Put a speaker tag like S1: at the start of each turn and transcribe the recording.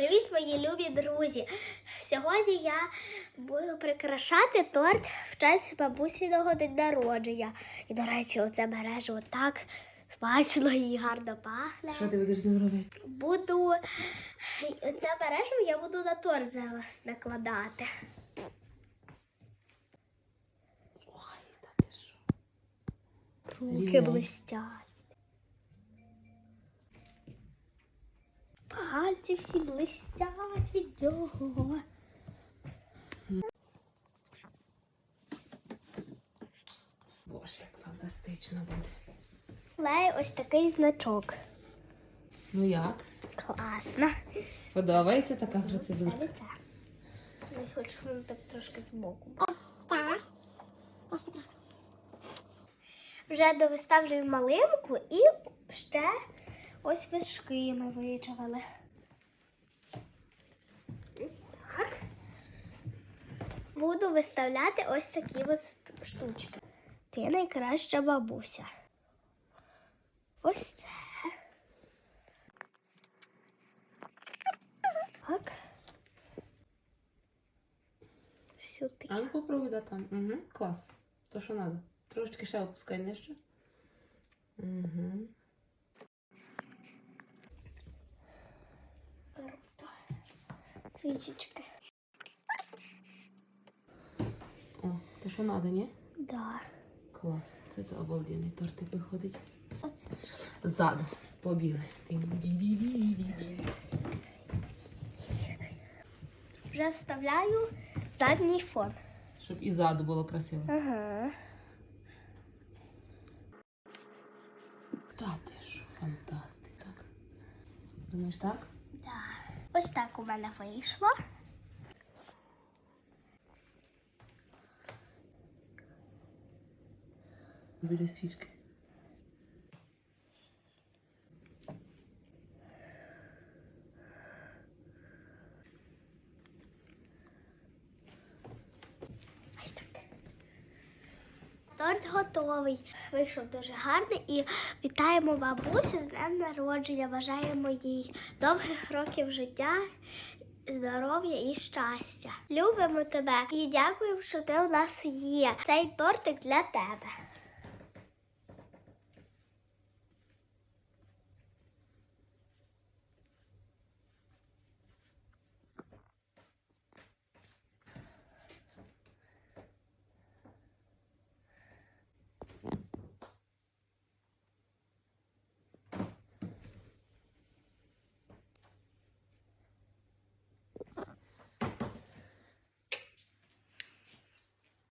S1: Привіт, мої любі друзі! Сьогодні я буду прикрашати торт в честь бабусіного день народження. І, до речі, оце мережево так смачно і гарно пахне.
S2: Що ти будеш з ним робити?
S1: Буду оце мережево я буду на торт зараз накладати.
S2: Ой, та ти що?
S1: Руки блистять. Пальці всі блистять від нього.
S2: Боже, як фантастично буде.
S1: Клею ось такий значок.
S2: Ну як?
S1: Класно.
S2: Подобається така процедура?
S1: Я хочу, воно так трошки збоку. Вже довиставлюю малинку і ще ось вишки ми вичавили. Ось так. Буду виставляти ось такі штучки. Ти найкраща бабуся. Ось це. Так. Сюди.
S2: А ну попробуй, да там. Угу, клас. То, що треба. Трошечки ще опускай нижче. Угу.
S1: Свічечки.
S2: О, то, що треба, ні?
S1: Да.
S2: Клас. Це то обалденний тортик виходить.
S1: Оце.
S2: Ззаду. Побігли.
S1: Вже вставляю задній фон.
S2: Щоб і ззаду було красиво.
S1: Ага.
S2: Та ти що, фантастик, так? Думаєш так?
S1: Ось так у мене вийшло.
S2: Біля свічки.
S1: Торт готовий. Вийшов дуже гарний і вітаємо бабусю з днем народження. Бажаємо їй довгих років життя, здоров'я і щастя. Любимо тебе і дякуємо, що ти у нас є. Цей тортик для тебе.